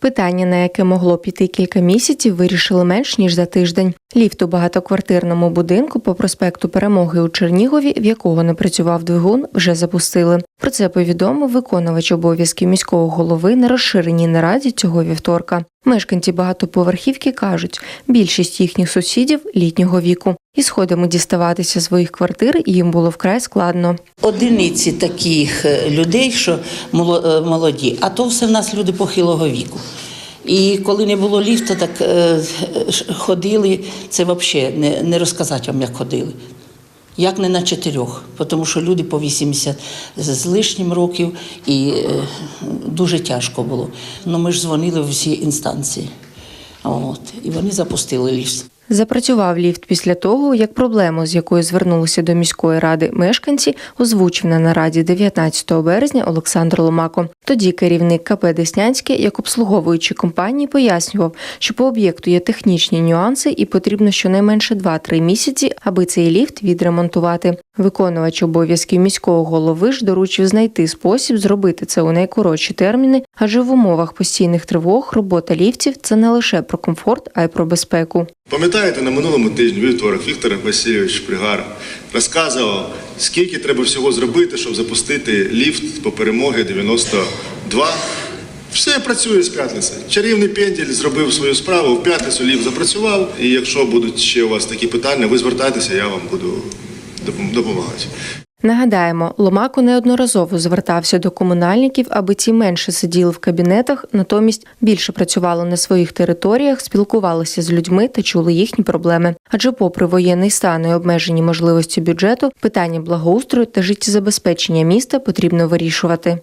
Питання, на яке могло піти кілька місяців, вирішили менш ніж за тиждень. Ліфт у багатоквартирному будинку по проспекту Перемоги у Чернігові, в якого не працював двигун, вже запустили. Про це повідомив виконувач обов'язків міського голови на розширеній нараді цього вівторка. Мешканці багатоповерхівки кажуть, більшість їхніх сусідів літнього віку, і сходами діставатися своїх квартир їм було вкрай складно. Одиниці таких е, людей, що е, молоді, а то все в нас люди похилого віку. І коли не було ліфта, так е, ходили, це взагалі не, не розказати вам, як ходили. Як не на чотирьох, тому що люди по 80 з лишнім років і дуже тяжко було. Ну ми ж дзвонили в всі інстанції. От, і вони запустили ліфт. Запрацював ліфт після того, як проблему, з якою звернулися до міської ради мешканці, озвучив на нараді 19 березня Олександр Ломако. Тоді керівник КП Деснянське, як обслуговуючий компанії, пояснював, що по об'єкту є технічні нюанси і потрібно щонайменше 2-3 місяці, аби цей ліфт відремонтувати. Виконувач обов'язків міського голови ж доручив знайти спосіб зробити це у найкоротші терміни, адже в умовах постійних тривог робота ліфтів це не лише про комфорт, а й про безпеку. Пам'ятаєте, на минулому тижні вівторок Віктор Васильович Пригар розказував, скільки треба всього зробити, щоб запустити ліфт по перемоги 92. Все працює з п'ятниці. Чарівний пенділь зробив свою справу. В п'ятницю ліфт запрацював. І якщо будуть ще у вас такі питання, ви звертайтеся, я вам буду допомагати. Нагадаємо, Ломако неодноразово звертався до комунальників, аби ті менше сиділи в кабінетах, натомість більше працювали на своїх територіях, спілкувалися з людьми та чули їхні проблеми. Адже, попри воєнний стан і обмежені можливості бюджету, питання благоустрою та життєзабезпечення міста потрібно вирішувати.